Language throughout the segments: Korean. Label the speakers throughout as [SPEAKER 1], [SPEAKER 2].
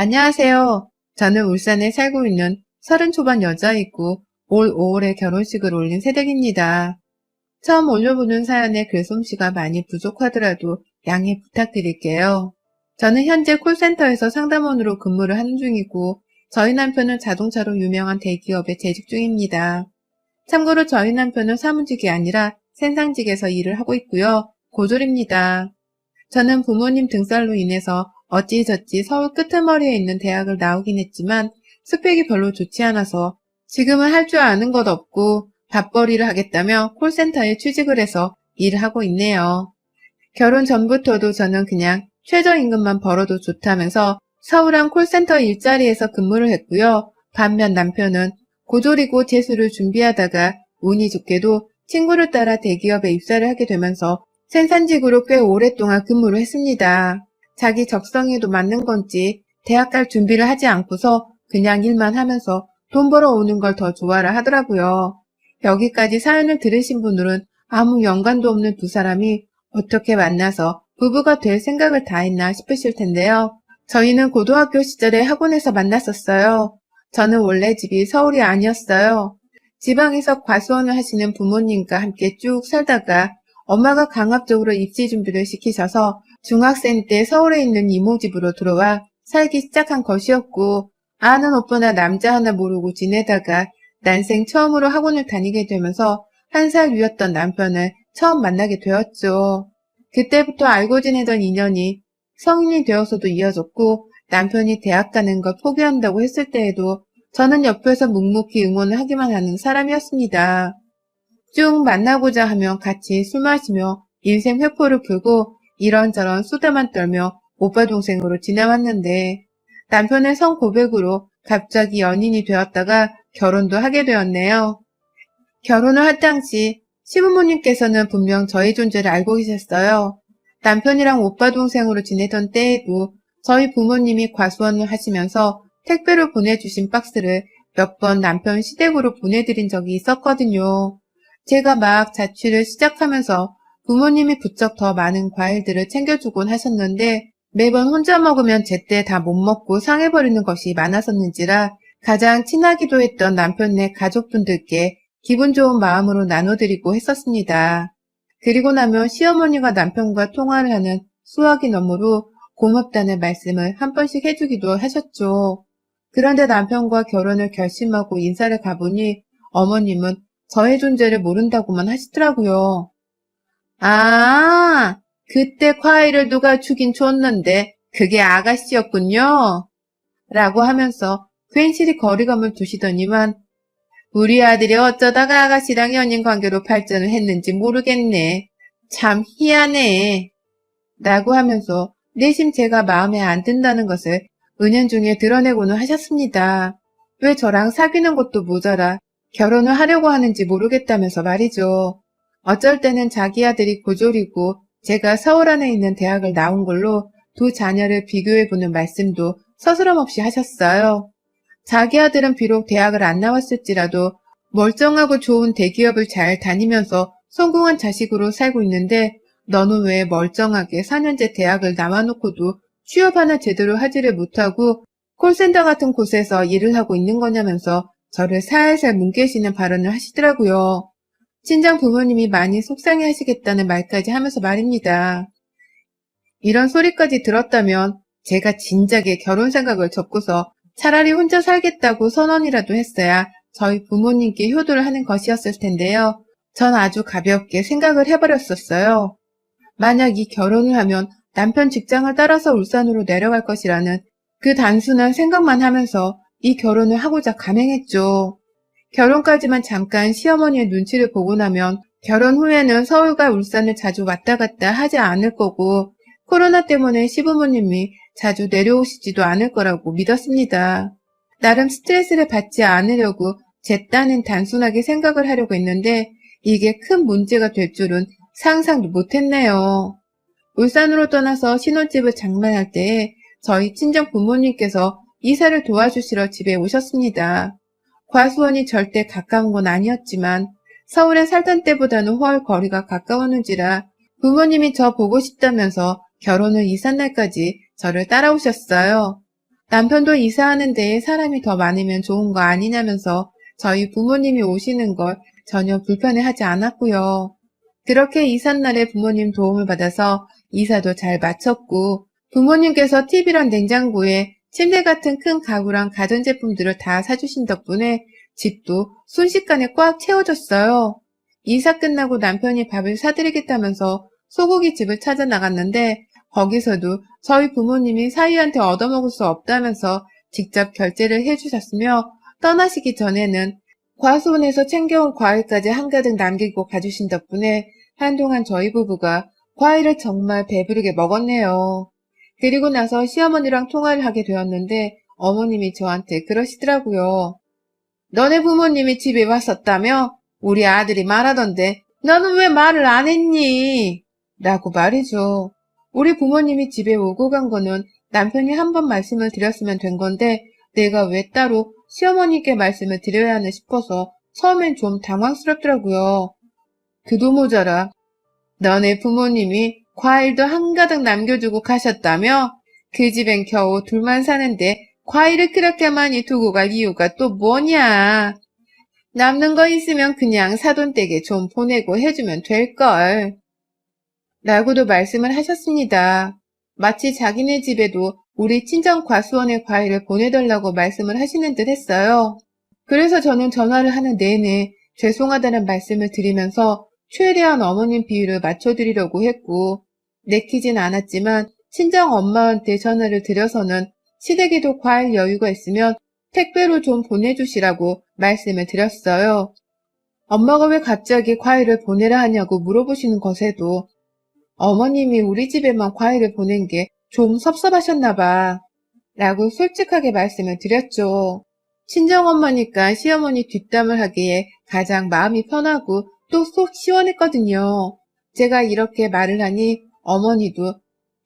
[SPEAKER 1] 안녕하세요. 저는 울산에 살고 있는 서른 초반 여자이고 올 5월에 결혼식을 올린 새댁입니다. 처음 올려보는 사연에 글솜씨가 많이 부족하더라도 양해 부탁드릴게요. 저는 현재 콜센터에서 상담원으로 근무를 하는 중이고 저희 남편은 자동차로 유명한 대기업에 재직 중입니다. 참고로 저희 남편은 사무직이 아니라 생산직에서 일을 하고 있고요. 고졸입니다. 저는 부모님 등살로 인해서 어찌저찌 서울 끄트머리에 있는 대학을 나오긴 했지만 스펙이 별로 좋지 않아서 지금은 할 줄 아는 것 없고 밥벌이를 하겠다며 콜센터에 취직을 해서 일을 하고 있네요. 결혼 전부터도 저는 그냥 최저임금만 벌어도 좋다면서 서울한 콜센터 일자리에서 근무를 했고요. 반면 남편은 고졸이고 재수를 준비하다가 운이 좋게도 친구를 따라 대기업에 입사를 하게 되면서 생산직으로 꽤 오랫동안 근무를 했습니다. 자기 적성에도 맞는 건지 대학 갈 준비를 하지 않고서 그냥 일만 하면서 돈 벌어오는 걸 더 좋아라 하더라고요. 여기까지 사연을 들으신 분들은 아무 연관도 없는 두 사람이 어떻게 만나서 부부가 될 생각을 다 했나 싶으실 텐데요. 저희는 고등학교 시절에 학원에서 만났었어요. 저는 원래 집이 서울이 아니었어요. 지방에서 과수원을 하시는 부모님과 함께 쭉 살다가 엄마가 강압적으로 입시 준비를 시키셔서 중학생 때 서울에 있는 이모 집으로 들어와 살기 시작한 것이었고 아는 오빠나 남자 하나 모르고 지내다가 난생 처음으로 학원을 다니게 되면서 한 살 위였던 남편을 처음 만나게 되었죠. 그때부터 알고 지내던 인연이 성인이 되어서도 이어졌고 남편이 대학 가는 걸 포기한다고 했을 때에도 저는 옆에서 묵묵히 응원을 하기만 하는 사람이었습니다. 쭉 만나고자 하면 같이 술 마시며 인생 회포를 풀고 이런저런 수다만 떨며 오빠 동생으로 지내왔는데 남편의 성 고백으로 갑자기 연인이 되었다가 결혼도 하게 되었네요. 결혼을 할 당시 시부모님께서는 분명 저의 존재를 알고 계셨어요. 남편이랑 오빠 동생으로 지내던 때에도 저희 부모님이 과수원을 하시면서 택배로 보내주신 박스를 몇 번 남편 시댁으로 보내드린 적이 있었거든요. 제가 막 자취를 시작하면서 부모님이 부쩍 더 많은 과일들을 챙겨주곤 하셨는데 매번 혼자 먹으면 제때 다 못 먹고 상해버리는 것이 많았었는지라 가장 친하기도 했던 남편네 가족분들께 기분 좋은 마음으로 나눠드리고 했었습니다. 그리고 나면 시어머니가 남편과 통화를 하는 수화기 너머로 고맙다는 말씀을 한 번씩 해주기도 하셨죠. 그런데 남편과 결혼을 결심하고 인사를 가보니 어머님은 저의 존재를 모른다고만 하시더라고요. 아, 그때 과일을 누가 주긴 줬는데 그게 아가씨였군요. 라고 하면서 괜시리 거리감을 두시더니만 우리 아들이 어쩌다가 아가씨랑 연인 관계로 발전을 했는지 모르겠네. 참 희한해. 라고 하면서 내심 제가 마음에 안 든다는 것을 은연중에 드러내고는 하셨습니다. 왜 저랑 사귀는 것도 모자라 결혼을 하려고 하는지 모르겠다면서 말이죠. 어쩔 때는 자기 아들이 고졸이고 제가 서울 안에 있는 대학을 나온 걸로 두 자녀를 비교해보는 말씀도 서스럼 없이 하셨어요. 자기 아들은 비록 대학을 안 나왔을지라도 멀쩡하고 좋은 대기업을 잘 다니면서 성공한 자식으로 살고 있는데 너는 왜 멀쩡하게 4년제 대학을 나와놓고도 취업 하나 제대로 하지를 못하고 콜센터 같은 곳에서 일을 하고 있는 거냐면서 저를 살살 뭉개시는 발언을 하시더라고요. 친정 부모님이 많이 속상해 하시겠다는 말까지 하면서 말입니다. 이런 소리까지 들었다면 제가 진작에 결혼 생각을 접고서 차라리 혼자 살겠다고 선언이라도 했어야 저희 부모님께 효도를 하는 것이었을 텐데요. 전 아주 가볍게 생각을 해버렸었어요. 만약 이 결혼을 하면 남편 직장을 따라서 울산으로 내려갈 것이라는 그 단순한 생각만 하면서 이 결혼을 하고자 감행했죠. 결혼까지만 잠깐 시어머니의 눈치를 보고 나면 결혼 후에는 서울과 울산을 자주 왔다 갔다 하지 않을 거고 코로나 때문에 시부모님이 자주 내려오시지도 않을 거라고 믿었습니다. 나름 스트레스를 받지 않으려고 제 딴엔 단순하게 생각을 하려고 했는데 이게 큰 문제가 될 줄은 상상도 못했네요. 울산으로 떠나서 신혼집을 장만할 때에 저희 친정 부모님께서 이사를 도와주시러 집에 오셨습니다. 과수원이 절대 가까운 건 아니었지만 서울에 살던 때보다는 훨 거리가 가까웠는지라 부모님이 저 보고 싶다면서 결혼을 이삿날까지 저를 따라오셨어요. 남편도 이사하는 데에 사람이 더 많으면 좋은 거 아니냐면서 저희 부모님이 오시는 걸 전혀 불편해하지 않았고요. 그렇게 이삿날에 부모님 도움을 받아서 이사도 잘 마쳤고 부모님께서 TV랑 냉장고에 침대 같은 큰 가구랑 가전제품들을 다 사주신 덕분에 집도 순식간에 꽉 채워졌어요. 이사 끝나고 남편이 밥을 사드리겠다면서 소고기 집을 찾아 나갔는데 거기서도 저희 부모님이 사위한테 얻어먹을 수 없다면서 직접 결제를 해주셨으며 떠나시기 전에는 과수원에서 챙겨온 과일까지 한가득 남기고 가주신 덕분에 한동안 저희 부부가 과일을 정말 배부르게 먹었네요. 그리고 나서 시어머니랑 통화를 하게 되었는데 어머님이 저한테 그러시더라고요. 너네 부모님이 집에 왔었다며? 우리 아들이 말하던데 너는 왜 말을 안 했니? 라고 말이죠. 우리 부모님이 집에 오고 간 거는 남편이 한 번 말씀을 드렸으면 된 건데 내가 왜 따로 시어머니께 말씀을 드려야 하나 싶어서 처음엔 좀 당황스럽더라고요. 그도 모자라. 너네 부모님이 과일도 한가득 남겨주고 가셨다며? 그 집엔 겨우 둘만 사는데 과일을 그렇게 많이 두고 갈 이유가 또 뭐냐? 남는 거 있으면 그냥 사돈댁에 좀 보내고 해주면 될걸. 라고도 말씀을 하셨습니다. 마치 자기네 집에도 우리 친정 과 수원의 과일을 보내달라고 말씀을 하시는 듯 했어요. 그래서 저는 전화를 하는 내내 죄송하다는 말씀을 드리면서 최대한 어머님 비율을 맞춰드리려고 했고, 내키진 않았지만 친정 엄마한테 전화를 드려서는 시댁에도 과일 여유가 있으면 택배로 좀 보내주시라고 말씀을 드렸어요. 엄마가 왜 갑자기 과일을 보내라 하냐고 물어보시는 것에도 어머님이 우리 집에만 과일을 보낸 게 좀 섭섭하셨나 봐. 라고 솔직하게 말씀을 드렸죠. 친정엄마니까 시어머니 뒷담을 하기에 가장 마음이 편하고 또 속 시원했거든요. 제가 이렇게 말을 하니 어머니도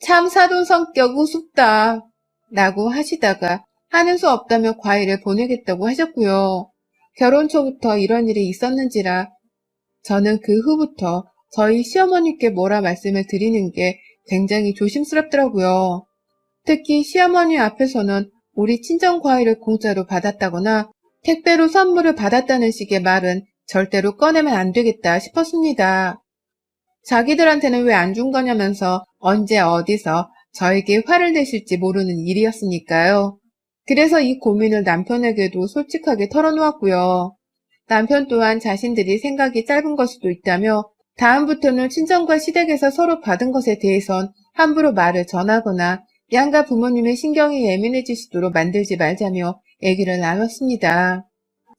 [SPEAKER 1] 참 사돈 성격 우습다. 라고 하시다가 하는 수 없다며 과일을 보내겠다고 하셨고요. 결혼 초부터 이런 일이 있었는지라 저는 그 후부터 저희 시어머니께 뭐라 말씀을 드리는 게 굉장히 조심스럽더라고요. 특히 시어머니 앞에서는 우리 친정 과일을 공짜로 받았다거나 택배로 선물을 받았다는 식의 말은 절대로 꺼내면 안 되겠다 싶었습니다. 자기들한테는 왜 안 준 거냐면서 언제 어디서 저에게 화를 내실지 모르는 일이었으니까요. 그래서 이 고민을 남편에게도 솔직하게 털어놓았고요. 남편 또한 자신들이 생각이 짧은 걸 수도 있다며 다음부터는 친정과 시댁에서 서로 받은 것에 대해선 함부로 말을 전하거나 양가 부모님의 신경이 예민해지시도록 만들지 말자며 얘기를 나눴습니다.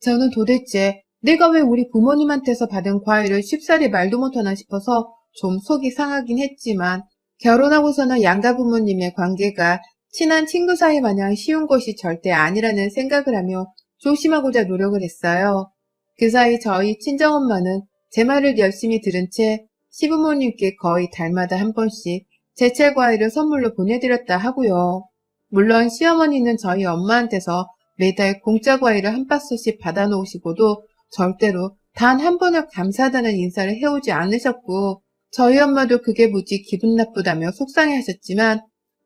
[SPEAKER 1] 저는 도대체 내가 왜 우리 부모님한테서 받은 과일을 쉽사리 말도 못하나 싶어서 좀 속이 상하긴 했지만 결혼하고서는 양가 부모님의 관계가 친한 친구 사이 마냥 쉬운 것이 절대 아니라는 생각을 하며 조심하고자 노력을 했어요. 그 사이 저희 친정엄마는 제 말을 열심히 들은 채 시부모님께 거의 달마다 한 번씩 제철 과일을 선물로 보내드렸다 하고요. 물론 시어머니는 저희 엄마한테서 매달 공짜 과일을 한 박스씩 받아놓으시고도 절대로 단 한 번을 감사하다는 인사를 해오지 않으셨고 저희 엄마도 그게 무지 기분 나쁘다며 속상해 하셨지만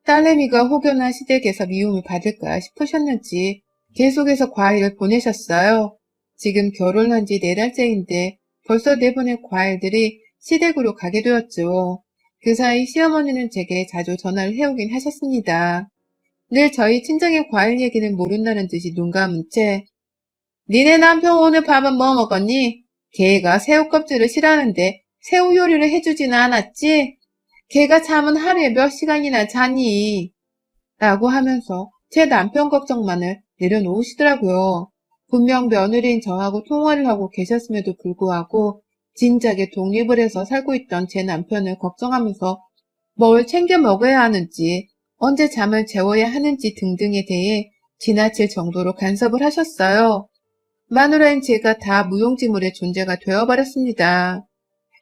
[SPEAKER 1] 딸내미가 혹여나 시댁에서 미움을 받을까 싶으셨는지 계속해서 과일을 보내셨어요. 지금 결혼한 지 네 달째인데 벌써 내보낸 과일들이 시댁으로 가게 되었죠. 그 사이 시어머니는 제게 자주 전화를 해오긴 하셨습니다. 늘 저희 친정의 과일 얘기는 모른다는 듯이 눈 감은 채 니네 남편 오늘 밥은 뭐 먹었니? 걔가 새우 껍질을 싫어하는데 새우 요리를 해주지는 않았지? 걔가 잠은 하루에 몇 시간이나 자니? 라고 하면서 제 남편 걱정만을 내려놓으시더라고요. 분명 며느리인 저하고 통화를 하고 계셨음에도 불구하고 진작에 독립을 해서 살고 있던 제 남편을 걱정하면서 뭘 챙겨 먹어야 하는지, 언제 잠을 재워야 하는지 등등에 대해 지나칠 정도로 간섭을 하셨어요. 마누라인 제가 다 무용지물의 존재가 되어버렸습니다.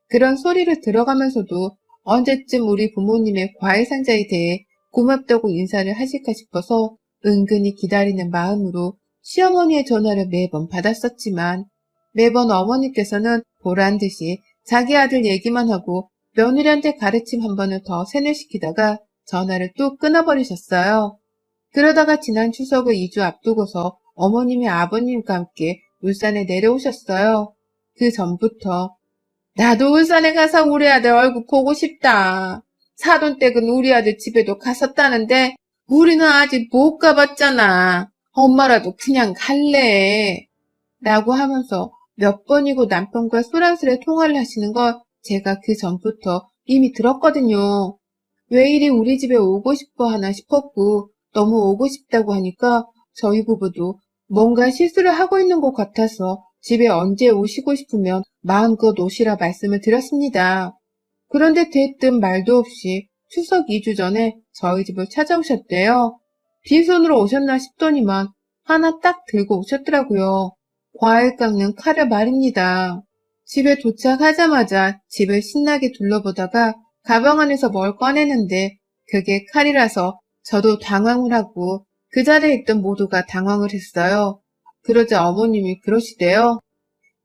[SPEAKER 1] 그런 소리를 들어가면서도 언제쯤 우리 부모님의 과일 상자에 대해 고맙다고 인사를 하실까 싶어서 은근히 기다리는 마음으로 시어머니의 전화를 매번 받았었지만 매번 어머니께서는 보란 듯이 자기 아들 얘기만 하고 며느리한테 가르침 한 번을 더 세뇌시키다가 전화를 뚝 끊어버리셨어요. 그러다가 지난 추석을 2주 앞두고서 어머님이 아버님과 함께 울산에 내려오셨어요. 그 전부터 나도 울산에 가서 우리 아들 얼굴 보고 싶다. 사돈댁은 우리 아들 집에도 갔었다는데 우리는 아직 못 가봤잖아. 엄마라도 그냥 갈래. 라고 하면서 몇 번이고 남편과 소란스레 통화를 하시는 걸 제가 그 전부터 이미 들었거든요. 왜 이리 우리 집에 오고 싶어 하나 싶었고 너무 오고 싶다고 하니까 저희 부부도 뭔가 실수를 하고 있는 것 같아서 집에 언제 오시고 싶으면 마음껏 오시라 말씀을 드렸습니다. 그런데 대뜸 말도 없이 추석 2주 전에 저희 집을 찾아오셨대요. 빈손으로 오셨나 싶더니만 하나 딱 들고 오셨더라고요. 과일 깎는 칼을 말입니다. 집에 도착하자마자 집을 신나게 둘러보다가 가방 안에서 뭘 꺼내는데 그게 칼이라서 저도 당황을 하고 그 자리에 있던 모두가 당황을 했어요. 그러자 어머님이 그러시대요.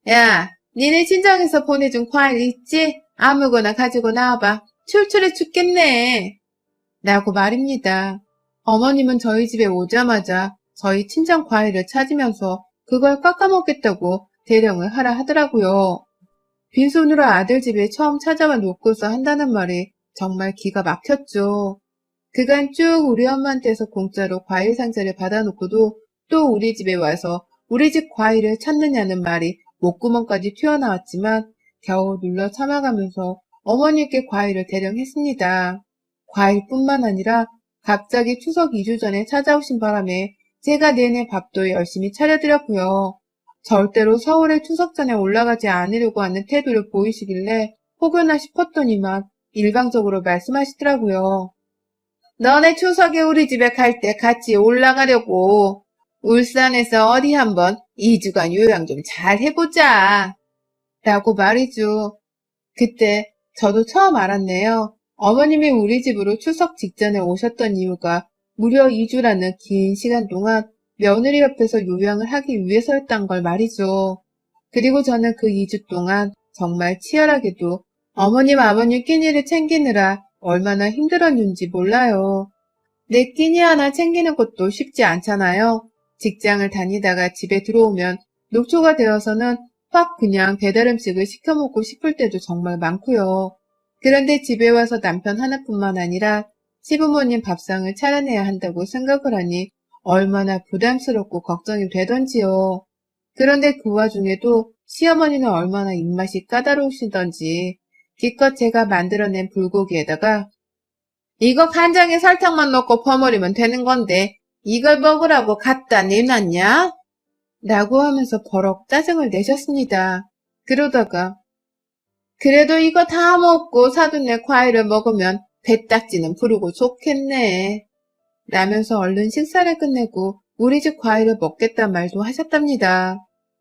[SPEAKER 1] 야, 니네 친정에서 보내준 과일 있지? 아무거나 가지고 나와봐. 출출해 죽겠네. 라고 말입니다. 어머님은 저희 집에 오자마자 저희 친정 과일을 찾으면서 그걸 깎아먹겠다고 대령을 하라 하더라고요. 빈손으로 아들 집에 처음 찾아와 놓고서 한다는 말이 정말 기가 막혔죠. 그간 쭉 우리 엄마한테서 공짜로 과일 상자를 받아놓고도 또 우리 집에 와서 우리 집 과일을 찾느냐는 말이 목구멍까지 튀어나왔지만 겨우 눌러 참아가면서 어머니께 과일을 대령 했습니다. 과일뿐만 아니라 갑자기 추석 2주 전에 찾아오신 바람에 제가 내내 밥도 열심히 차려드렸고요. 절대로 서울에 추석 전에 올라가지 않으려고 하는 태도를 보이시길래 혹여나 싶었더니만 일방적으로 말씀하시더라고요. 너네 추석에 우리 집에 갈 때 같이 올라가려고 울산에서 어디 한번 2주간 요양 좀 잘 해보자. 라고 말이죠. 그때 저도 처음 알았네요. 어머님이 우리 집으로 추석 직전에 오셨던 이유가 무려 2주라는 긴 시간 동안 며느리 옆에서 요양을 하기 위해서였단 걸 말이죠. 그리고 저는 그 2주 동안 정말 치열하게도 어머님 아버님 끼니를 챙기느라 얼마나 힘들었는지 몰라요. 내 끼니 하나 챙기는 것도 쉽지 않잖아요. 직장을 다니다가 집에 들어오면 녹초가 되어서는 확 그냥 배달 음식을 시켜 먹고 싶을 때도 정말 많고요. 그런데 집에 와서 남편 하나뿐만 아니라 시부모님 밥상을 차려내야 한다고 생각을 하니 얼마나 부담스럽고 걱정이 되던지요. 그런데 그 와중에도 시어머니는 얼마나 입맛이 까다로우시던지 기껏 제가 만들어낸 불고기에다가 이거 간장에 설탕만 넣고 버무리면 되는 건데 이걸 먹으라고 갖다 내놨냐? 라고 하면서 버럭 짜증을 내셨습니다. 그러다가 그래도 이거 다 먹고 사돈네 과일을 먹으면 배딱지는 부르고 좋겠네. 라면서 얼른 식사를 끝내고 우리 집 과일을 먹겠단 말도 하셨답니다.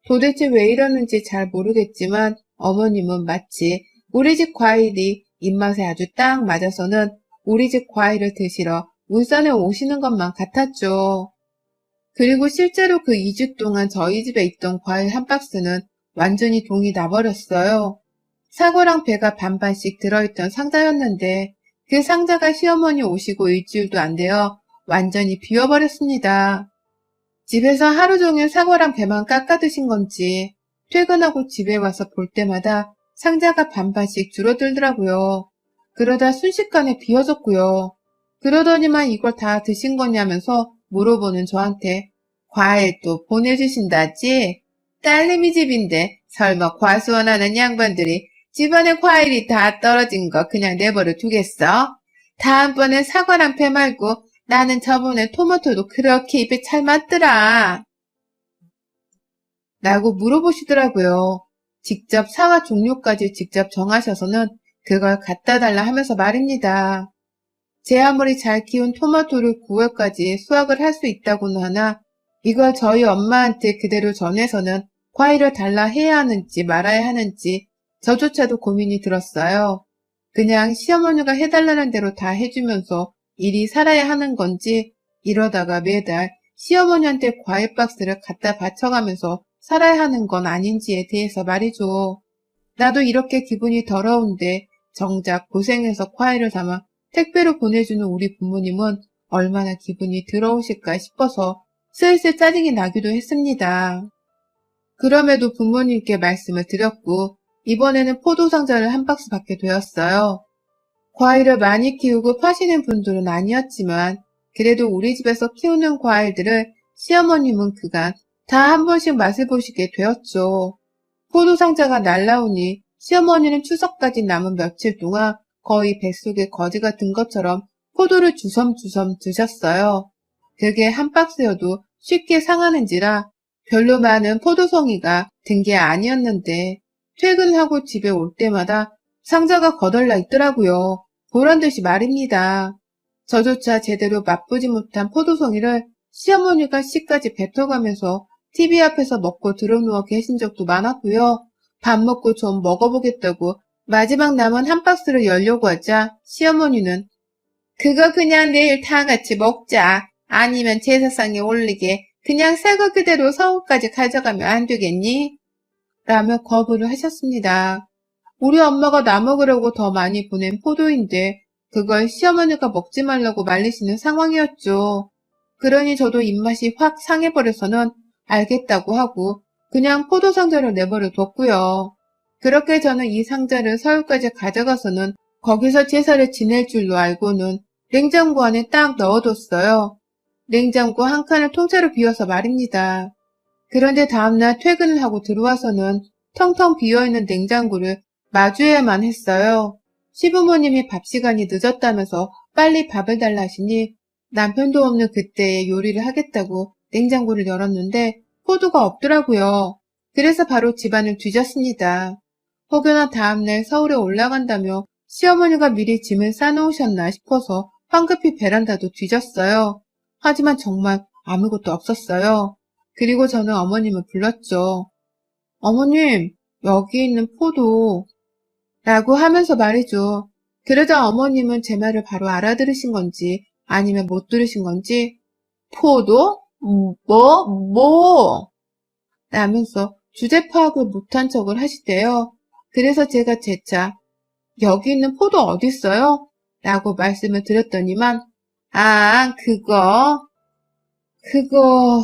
[SPEAKER 1] 도대체 왜 이러는지 잘 모르겠지만 어머님은 마치 우리 집 과일이 입맛에 아주 딱 맞아서는 우리 집 과일을 드시러 울산에 오시는 것만 같았죠. 그리고 실제로 그 2주 동안 저희 집에 있던 과일 한 박스는 완전히 동이 나버렸어요. 사고랑 배가 반반씩 들어있던 상자였는데 그 상자가 시어머니 오시고 일주일도 안 되어 완전히 비워버렸습니다. 집에서 하루 종일 사과랑 배만 깎아 드신 건지 퇴근하고 집에 와서 볼 때마다 상자가 반반씩 줄어들더라고요. 그러다 순식간에 비워졌고요. 그러더니만 이걸 다 드신 거냐면서 물어보는 저한테 과일 또 보내주신다지? 딸내미 집인데 설마 과수원하는 양반들이 집안에 과일이 다 떨어진 거 그냥 내버려 두겠어? 다음번엔 사과랑 배 말고 나는 저번에 토마토도 그렇게 입에 잘 맞더라. 라고 물어보시더라고요. 직접 사과 종류까지 직접 정하셔서는 그걸 갖다 달라 하면서 말입니다. 제 아무리 잘 키운 토마토를 9월까지 수확을 할 수 있다고는 하나 이걸 저희 엄마한테 그대로 전해서는 과일을 달라 해야 하는지 말아야 하는지 저조차도 고민이 들었어요. 그냥 시어머니가 해달라는 대로 다 해주면서 일이 살아야 하는 건지 이러다가 매달 시어머니한테 과일 박스를 갖다 바쳐가면서 살아야 하는 건 아닌지에 대해서 말이죠. 나도 이렇게 기분이 더러운데 정작 고생해서 과일을 담아 택배로 보내주는 우리 부모님은 얼마나 기분이 더러우실까 싶어서 슬슬 짜증이 나기도 했습니다. 그럼에도 부모님께 말씀을 드렸고 이번에는 포도 상자를 한 박스 받게 되었어요. 과일을 많이 키우고 파시는 분들은 아니었지만 그래도 우리 집에서 키우는 과일들을 시어머님은 그간 다 한 번씩 맛을 보시게 되었죠. 포도 상자가 날라오니 시어머니는 추석까지 남은 며칠 동안 거의 뱃속에 거지가 든 것처럼 포도를 주섬주섬 드셨어요. 그게 한 박스여도 쉽게 상하는지라 별로 많은 포도송이가 든 게 아니었는데 퇴근하고 집에 올 때마다 상자가 거덜나 있더라고요. 보란 듯이 말입니다. 저조차 제대로 맛보지 못한 포도송이를 시어머니가 씨까지 뱉어가면서 TV 앞에서 먹고 들어누워 계신 적도 많았고요. 밥 먹고 좀 먹어보겠다고 마지막 남은 한 박스를 열려고 하자 시어머니는 그거 그냥 내일 다 같이 먹자. 아니면 제사상에 올리게 그냥 새 거 그대로 서울까지 가져가면 안 되겠니? 라며 거부를 하셨습니다. 우리 엄마가 나 먹으려고 더 많이 보낸 포도인데 그걸 시어머니가 먹지 말라고 말리시는 상황이었죠. 그러니 저도 입맛이 확 상해버려서는 알겠다고 하고 그냥 포도 상자를 내버려 뒀고요. 그렇게 저는 이 상자를 서울까지 가져가서는 거기서 제사를 지낼 줄로 알고는 냉장고 안에 딱 넣어뒀어요. 냉장고 한 칸을 통째로 비워서 말입니다. 그런데 다음날 퇴근을 하고 들어와서는 텅텅 비어있는 냉장고를 마주해야만 했어요. 시부모님이 밥 시간이 늦었다면서 빨리 밥을 달라 하시니 남편도 없는 그때에 요리를 하겠다고 냉장고를 열었는데 포도가 없더라고요. 그래서 바로 집안을 뒤졌습니다. 혹여나 다음날 서울에 올라간다며 시어머니가 미리 짐을 싸놓으셨나 싶어서 황급히 베란다도 뒤졌어요. 하지만 정말 아무것도 없었어요. 그리고 저는 어머님을 불렀죠. 어머님, 여기 있는 포도. 라고 하면서 말이죠. 그러자 어머님은 제 말을 바로 알아들으신 건지 아니면 못 들으신 건지 포도? 뭐? 뭐? 라면서 주제 파악을 못한 척을 하시대요. 그래서 제가 재차 여기 있는 포도 어딨어요? 라고 말씀을 드렸더니만 아 그거 그거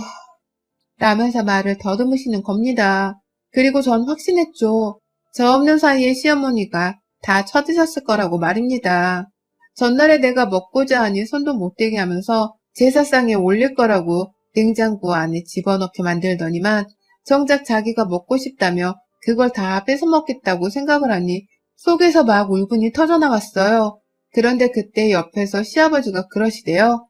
[SPEAKER 1] 라면서 말을 더듬으시는 겁니다. 그리고 전 확신했죠. 저 없는 사이에 시어머니가 다 쳐드셨을 거라고 말입니다. 전날에 내가 먹고자 하니 손도 못 대게 하면서 제사상에 올릴 거라고 냉장고 안에 집어넣게 만들더니만 정작 자기가 먹고 싶다며 그걸 다 뺏어 먹겠다고 생각을 하니 속에서 막 울분이 터져나갔어요. 그런데 그때 옆에서 시아버지가 그러시대요.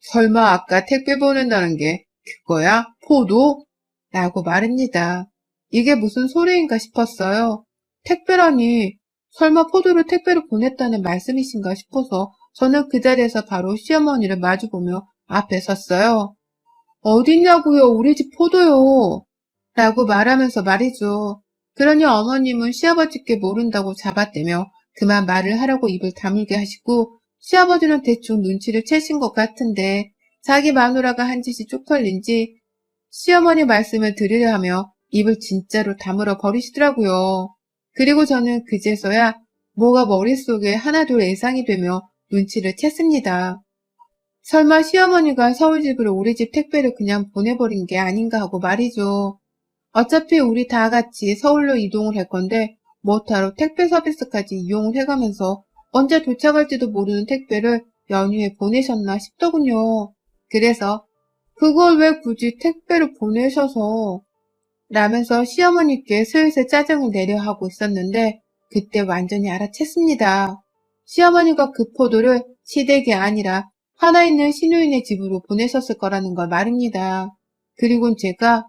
[SPEAKER 1] 설마 아까 택배 보낸다는 게 그거야? 포도? 라고 말합니다. 이게 무슨 소리인가 싶었어요. 택배라니 설마 포도를 택배로 보냈다는 말씀이신가 싶어서 저는 그 자리에서 바로 시어머니를 마주보며 앞에 섰어요. 어딨냐고요 우리 집 포도요 라고 말하면서 말이죠. 그러니 어머님은 시아버지께 모른다고 잡아떼며 그만 말을 하라고 입을 다물게 하시고 시아버지는 대충 눈치를 채신 것 같은데 자기 마누라가 한 짓이 쪽팔린지 시어머니 말씀을 들으려 하며 입을 진짜로 다물어 버리시더라고요. 그리고 저는 그제서야 뭐가 머릿속에 하나둘 예상이 되며 눈치를 챘습니다. 설마 시어머니가 서울집으로 우리 집 택배를 그냥 보내버린 게 아닌가 하고 말이죠. 어차피 우리 다 같이 서울로 이동을 할 건데 뭐하러 택배 서비스까지 이용을 해가면서 언제 도착할지도 모르는 택배를 연휴에 보내셨나 싶더군요. 그래서 그걸 왜 굳이 택배로 보내셔서 라면서 시어머니께 슬슬 짜증을 내려 하고 있었는데 그때 완전히 알아챘습니다. 시어머니가 그 포도를 시댁이 아니라 하나 있는 신우인의 집으로 보내셨을 거라는 걸 말입니다. 그리고 제가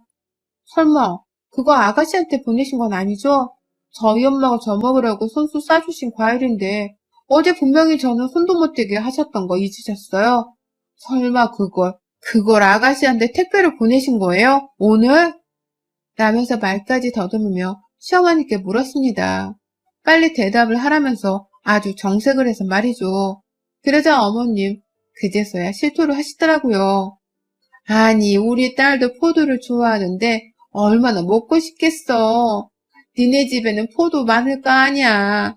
[SPEAKER 1] 설마 그거 아가씨한테 보내신 건 아니죠? 저희 엄마가 저 먹으라고 손수 싸주신 과일인데 어제 분명히 저는 손도 못 대게 하셨던 거 잊으셨어요? 설마 그걸 그걸 아가씨한테 택배로 보내신 거예요? 오늘? 라면서 말까지 더듬으며 시어머니께 물었습니다. 빨리 대답을 하라면서 아주 정색을 해서 말이죠. 그러자 어머님 그제서야 실토를 하시더라고요. 아니 우리 딸도 포도를 좋아하는데 얼마나 먹고 싶겠어. 니네 집에는 포도 많을 거 아니야.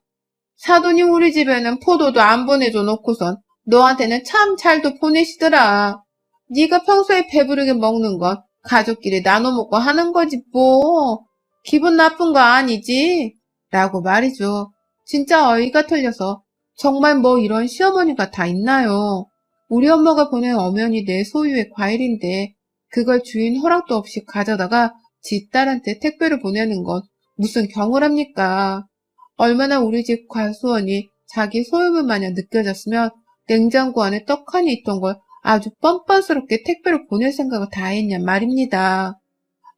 [SPEAKER 1] 사돈이 우리 집에는 포도도 안 보내줘 놓고선 너한테는 참 잘도 보내시더라. 네가 평소에 배부르게 먹는 건 가족끼리 나눠 먹고 하는 거지 뭐. 기분 나쁜 거 아니지? 라고 말이죠. 진짜 어이가 틀려서 정말 뭐 이런 시어머니가 다 있나요? 우리 엄마가 보낸 엄연히 내 소유의 과일인데 그걸 주인 허락도 없이 가져다가 지 딸한테 택배를 보내는 건 무슨 경우랍니까? 얼마나 우리 집 과수원이 자기 소유물 마냥 느껴졌으면 냉장고 안에 떡하니 있던 걸 아주 뻔뻔스럽게 택배로 보낼 생각을 다 했냐 말입니다.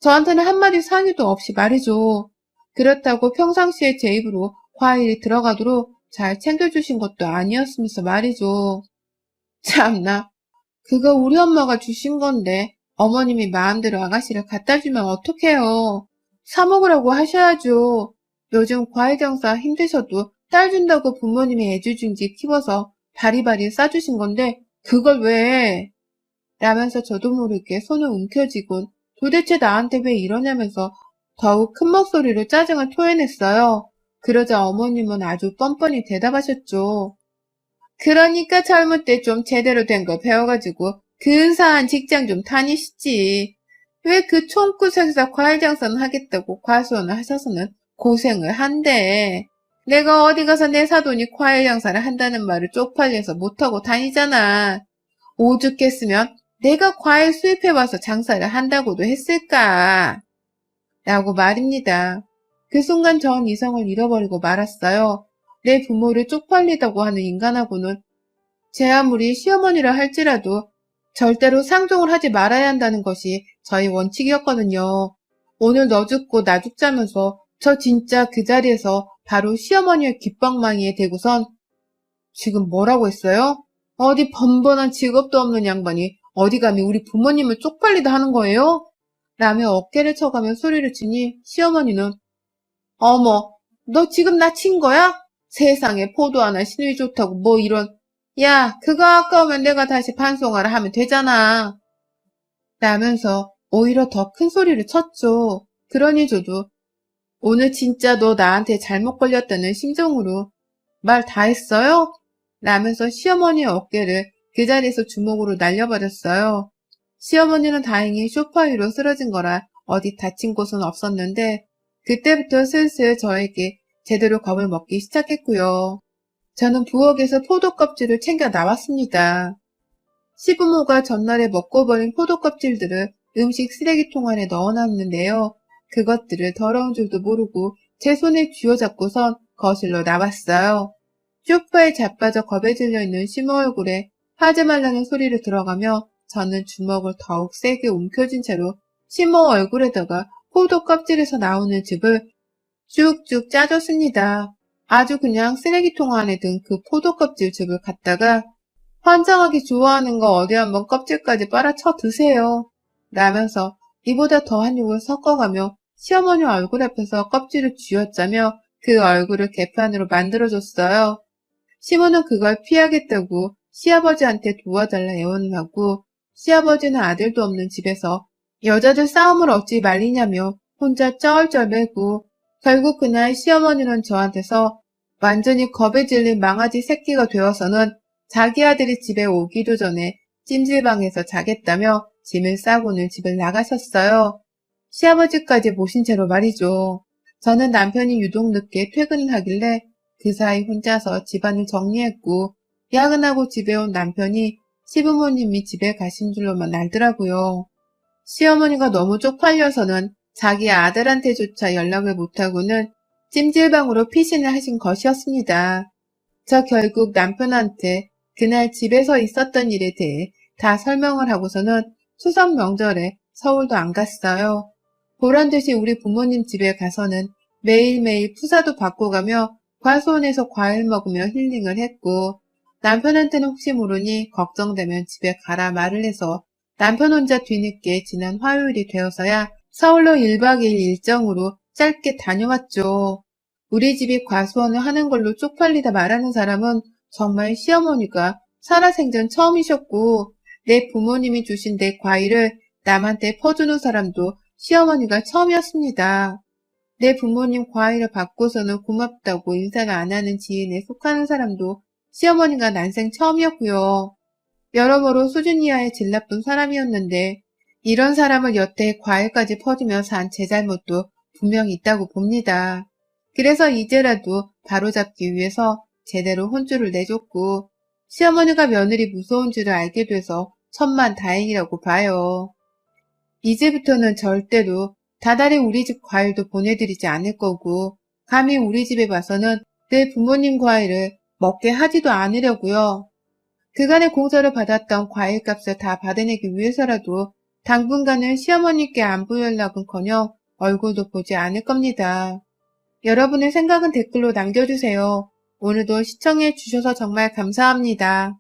[SPEAKER 1] 저한테는 한마디 상의도 없이 말이죠. 그렇다고 평상시에 제 입으로 과일이 들어가도록 잘 챙겨주신 것도 아니었으면서 말이죠. 참나, 그거 우리 엄마가 주신 건데 어머님이 마음대로 아가씨를 갖다 주면 어떡해요. 사 먹으라고 하셔야죠. 요즘 과일 장사 힘드셔도 딸 준다고 부모님이 애주중지 키워서 바리바리 싸주신 건데 그걸 왜? 라면서 저도 모르게 손을 움켜쥐곤 도대체 나한테 왜 이러냐면서 더욱 큰 목소리로 짜증을 토해냈어요. 그러자 어머님은 아주 뻔뻔히 대답하셨죠. 그러니까 젊을 때 좀 제대로 된 거 배워가지고 근사한 직장 좀 다니시지. 왜 그 총구석에서 과일 장사는 하겠다고 과수원을 하셔서는 고생을 한대. 내가 어디 가서 내 사돈이 과일 장사를 한다는 말을 쪽팔려서 못하고 다니잖아. 오죽했으면 내가 과일 수입해와서 장사를 한다고도 했을까? 라고 말입니다. 그 순간 전 이성을 잃어버리고 말았어요. 내 부모를 쪽팔리다고 하는 인간하고는 제 아무리 시어머니라 할지라도 절대로 상종을 하지 말아야 한다는 것이 저희 원칙이었거든요. 오늘 너 죽고 나 죽자면서 저 진짜 그 자리에서 바로 시어머니의 귓방망이에 대고선 지금 뭐라고 했어요? 어디 번번한 직업도 없는 양반이 어디 감히 우리 부모님을 쪽팔리다 하는 거예요? 라며 어깨를 쳐가며 소리를 치니 시어머니는 어머, 너 지금 나 친 거야? 세상에 포도 하나 신이 좋다고 뭐 이런 야, 그거 아까우면 내가 다시 반송하라 하면 되잖아. 라면서 오히려 더 큰 소리를 쳤죠. 그러니 저도 오늘 진짜 너 나한테 잘못 걸렸다는 심정으로 말 다 했어요? 라면서 시어머니의 어깨를 그 자리에서 주먹으로 날려버렸어요. 시어머니는 다행히 소파 위로 쓰러진 거라 어디 다친 곳은 없었는데 그때부터 슬슬 저에게 제대로 겁을 먹기 시작했고요. 저는 부엌에서 포도 껍질을 챙겨 나왔습니다. 시부모가 전날에 먹고 버린 포도 껍질들을 음식 쓰레기통 안에 넣어놨는데요. 그것들을 더러운 줄도 모르고 제 손에 쥐어잡고선 거실로 나왔어요. 쇼파에 자빠져 겁에 질려 있는 시모 얼굴에 하지 말라는 소리를 들어가며 저는 주먹을 더욱 세게 움켜쥔 채로 시모 얼굴에다가 포도 껍질에서 나오는 즙을 쭉쭉 짜줬습니다. 아주 그냥 쓰레기통 안에 든 그 포도 껍질 즙을 갖다가 환장하게 좋아하는 거 어디 한번 껍질까지 빨아쳐 드세요. 라면서 이보다 더한 욕을 섞어가며 시어머니 얼굴 앞에서 껍질을 쥐어짜며 그 얼굴을 개판으로 만들어줬어요. 시모는 그걸 피하겠다고 시아버지한테 도와달라 애원을 하고 시아버지는 아들도 없는 집에서 여자들 싸움을 어찌 말리냐며 혼자 쩔쩔 매고 결국 그날 시어머니는 저한테서 완전히 겁에 질린 망아지 새끼가 되어서는 자기 아들이 집에 오기도 전에 찜질방에서 자겠다며 짐을 싸고는 집을 나가셨어요. 시아버지까지 모신 채로 말이죠. 저는 남편이 유독 늦게 퇴근을 하길래 그 사이 혼자서 집안을 정리했고 야근하고 집에 온 남편이 시부모님이 집에 가신 줄로만 알더라고요. 시어머니가 너무 쪽팔려서는 자기 아들한테조차 연락을 못하고는 찜질방으로 피신을 하신 것이었습니다. 저 결국 남편한테 그날 집에서 있었던 일에 대해 다 설명을 하고서는 추석 명절에 서울도 안 갔어요. 보란 듯이 우리 부모님 집에 가서는 매일매일 푸사도 바꿔가며 과수원에서 과일 먹으며 힐링을 했고 남편한테는 혹시 모르니 걱정되면 집에 가라 말을 해서 남편 혼자 뒤늦게 지난 화요일이 되어서야 서울로 1박 2일 일정으로 짧게 다녀왔죠. 우리 집이 과수원을 하는 걸로 쪽팔리다 말하는 사람은 정말 시어머니가 살아생전 처음이셨고 내 부모님이 주신 내 과일을 남한테 퍼주는 사람도 시어머니가 처음이었습니다. 내 부모님 과일을 받고서는 고맙다고 인사를 안 하는 지인에 속하는 사람도 시어머니가 난생 처음이었고요. 여러모로 수준 이하의 질 나쁜 사람이었는데 이런 사람을 여태 과일까지 퍼주며 산제 잘못도 분명히 있다고 봅니다. 그래서 이제라도 바로잡기 위해서 제대로 혼주를 내줬고 시어머니가 며느리 무서운 줄을 알게 돼서 천만 다행이라고 봐요. 이제부터는 절대로 다달이 우리 집 과일도 보내드리지 않을 거고 감히 우리 집에 와서는 내 부모님 과일을 먹게 하지도 않으려고요. 그간의 공사를 받았던 과일값을 다 받아내기 위해서라도 당분간은 시어머니께 안부 연락은커녕 얼굴도 보지 않을 겁니다. 여러분의 생각은 댓글로 남겨주세요. 오늘도 시청해 주셔서 정말 감사합니다.